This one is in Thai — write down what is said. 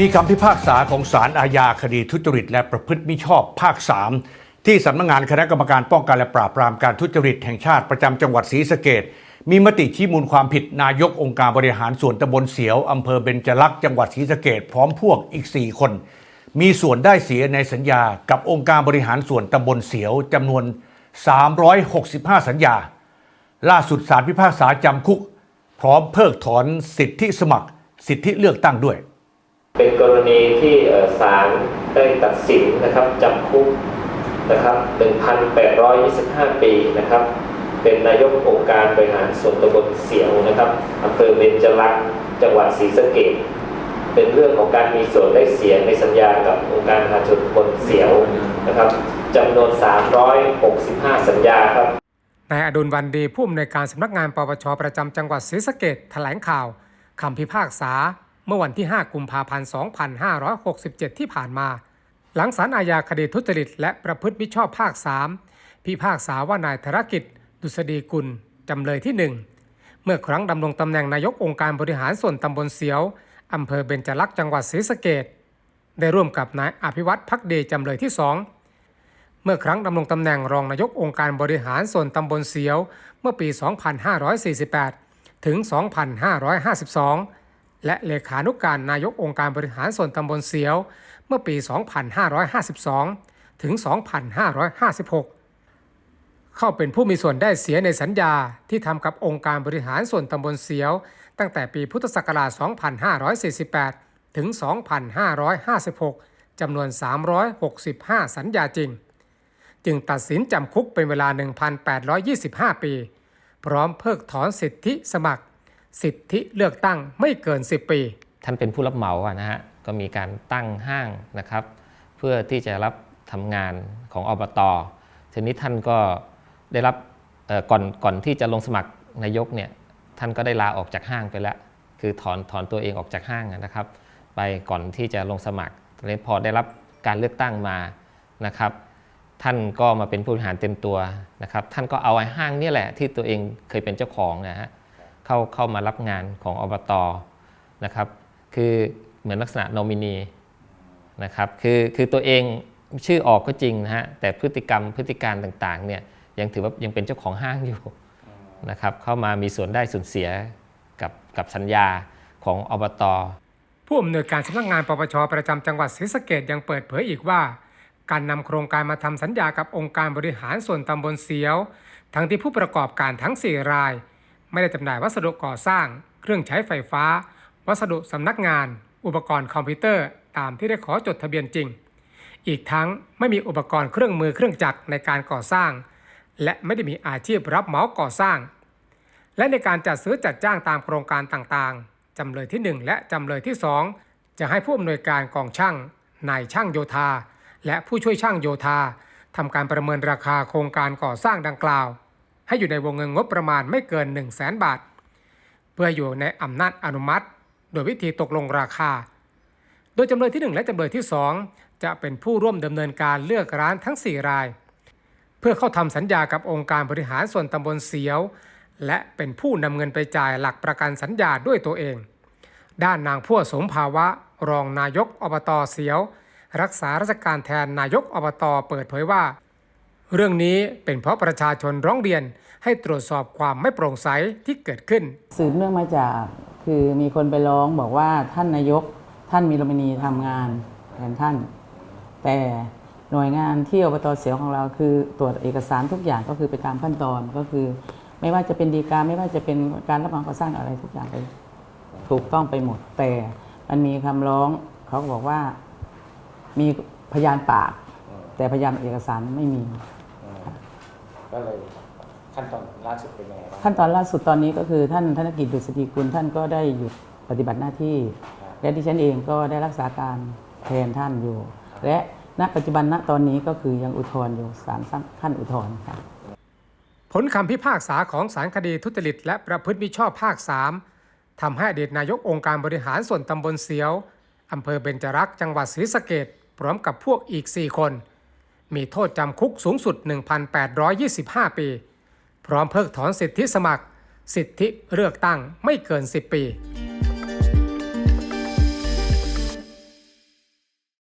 มีคำพิพากษาของศาลอาญาคดีทุจริต และประพฤติมิชอบภาค 3 ที่สำนักงานคณะกรรมการป้องกันและปราบปรามการทุจริตแห่งชาติประจำจังหวัดศรีสะเกดมีมติชี้มูลความผิดนายกองค์การบริหารส่วนตำบลเสียวอำเภอเบญจลักษ์จังหวัดศรีสะเกดพร้อมพวกอีก 4 คน มีส่วนได้เสียในสัญญากับองค์การบริหารส่วนตำบลเสียวจำนวน 365 สัญญา ล่าสุดศาลพิพากษาจำคุก พร้อมเพิกถอนสิทธิสมัคร สิทธิเลือกตั้งด้วย เป็นกรณีที่ศาลได้ตัดสินนะครับจำคุกนะครับ1,825 ปีนะครับ เป็นนายกองค์การบริหารส่วนตำบลเสียวนะครับอำเภอเบญจลักษ์จังหวัดศรีสะเกษเป็นเรื่องของการมีส่วนได้เสียในสัญญากับองค์การบริหารส่วนตำบลเสียวนะครับจำนวน 365 สัญญาครับนายอดุลวันดีผู้อำนวยการสำนักงานปปชประจำจังหวัดศรีสะเกดแถลงข่าวคำพิพากษา เมื่อวันที่ 5 กุมภาพันธ์ 2567 ที่ผ่านมา หลังศาลอาญาคดีทุจริต และประพฤติมิชอบภาค 3 พิพากษาว่านายธนกิจ ดุษฎีกุล จำเลยที่ 1 เมื่อครั้งดำรงตำแหน่งนายกองค์การบริหารส่วนตำบลเสียวอำเภอเบญจลักษ์จังหวัดศรีสะเกดได้ร่วมกับนายอภิวัตพักดีจำเลยที่ 2เมื่อครั้งดำรงตำแหน่งรองนายกองค์การบริหารส่วนตำบลเสียว เมื่อปี 2548 ถึง 2552 และเลขานุกการนายกองค์การบริหารส่วนตำบลเสียว เมื่อปี 2552 ถึง 2556 เข้าเป็นผู้มีส่วนได้เสียในสัญญาที่ทำกับองค์การบริหารส่วนตำบลเสียว ตั้งแต่ปีพุทธศักราช 2548 ถึง 2556 จำนวน 365 สัญญาจริง จึงตัดสินจำคุกเป็นเวลา 1,825 ปี พร้อมเพิกถอนสิทธิสมัคร สิทธิเลือกตั้งไม่เกิน 10 ปี ท่านเป็นผู้รับเหมาอะนะฮะก็มีการตั้งห้างนะครับ เพื่อที่จะรับทำงานของอบตทีนี้ท่านก็ได้รับก่อนก่อนที่จะลงสมัครนายกเนี่ยท่านก็ได้ลาออกจากห้างไปแล้ว คือถอนถอนตัวเองออกจากห้างนะครับ ไปก่อนที่จะลงสมัครทีนี้พอได้รับการเลือกตั้งมานะครับ ท่านก็มาเป็นผู้บริหารเต็มตัวนะครับ ท่านก็เอาไอ้ห้างนี่แหละที่ตัวเองเคยเป็นเจ้าของนะฮะ เข้าเข้ามารับงานของอบตนะครับคือเหมือนลักษณะโนมินีนะครับคือคือตัวเองชื่อออกก็จริงนะฮะแต่พฤติกรรมพฤติการต่างๆเนี่ยยังถือว่ายังเป็นเจ้าของห้างอยู่นะครับเข้ามามีส่วนได้ส่วนเสียกับกับสัญญาของอบตผู้อำนวยการสำนักงานปปชประจำจังหวัดศรีสะเกดยังเปิดเผยอีกว่า การนำโครงการมาทำสัญญากับองค์การบริหารส่วนตำบลเสียว ทั้งที่ผู้ประกอบการทั้ง 4 ราย ไม่ได้จำหน่ายวัสดุก่อสร้าง เครื่องใช้ไฟฟ้า วัสดุสำนักงาน อุปกรณ์คอมพิวเตอร์ ตามที่ได้ขอจดทะเบียนจริง อีกทั้งไม่มีอุปกรณ์เครื่องมือเครื่องจักรในการก่อสร้าง และไม่ได้มีอาชีพรับเหมาก่อสร้าง และในการจัดซื้อจัดจ้างตามโครงการต่างๆจำเลยที่ 1 และจำเลยที่ 2 จะให้ผู้อำนวยการกองช่างนายช่างโยธา และผู้ช่วยช่างโยธาทำการประเมินราคาโครงการก่อสร้างดังกล่าว ให้อยู่ในวงเงินงบประมาณไม่เกิน 1 0 0 0 0แบาท เพื่ออยู่ในอำนาจอนุมัติ โดยวิธีตกลงราคา โดยจำเลยที่ 1 และจำเลยที่ 2 จะเป็นผู้ร่วมดำเนินการเลือกร้านทั้ง 4 ราย เพื่อเข้าทำสัญญากับองค์การบริหารส่วนตำบลเสียว และเป็นผู้นำเงินไปจ่ายหลักประกันสัญญาด้วยตัวเอง ด้านนางพั่วสมภาวะ รองนายกอบตเสียว รักษาราชการแทนนายกอบตเปิดเผยว่า เรื่องนี้เป็นเพราะประชาชนร้องเรียนให้ตรวจสอบความไม่โปร่งใสที่เกิดขึ้น สืบเนื่องมาจากคือมีคนไปร้องบอกว่าท่านนายกท่านมีโรมินีทำงานแทนท่าน แต่หน่วยงานที่อบตเสียวของเราคือตรวจเอกสารทุกอย่างก็คือไปตามขั้นตอนก็คือ ไม่ว่าจะเป็นดีการไม่ว่าจะเป็นการรับเหมาก่อสร้างอะไรทุกอย่างไปถูกต้องไปหมด แต่มันมีคำร้องเขาบอกว่ามีพยานปาก แต่พยานเอกสารไม่มี ก็เลยขั้นตอนล่าสุดเป็นยังไงบ้างขั้นตอนล่าสุดตอนนี้ก็คือท่านธนกิจดุษฎีกุลท่านก็ได้หยุดปฏิบัติหน้าที่ และดิฉันเองก็ได้รักษาการแทนท่านอยู่ และณปัจจุบันณตอนนี้ก็คือยังอุทธรณ์อยู่ศาลขั้นอุทธรณ์ค่ะผลคำพิพากษาของศาลคดีทุจริตและประพฤติมิชอบภาค 3ทำให้อดีตนายกองค์การบริหารส่วนตำบลเสียวอำเภอเบญจรักษ์จังหวัดศรีสะเกดพร้อมกับพวกอีก 4 คน มีโทษจำคุกสูงสุด 1,825 ปี พร้อมเพิกถอนสิทธิสมัคร สิทธิเลือกตั้งไม่เกิน 10 ปี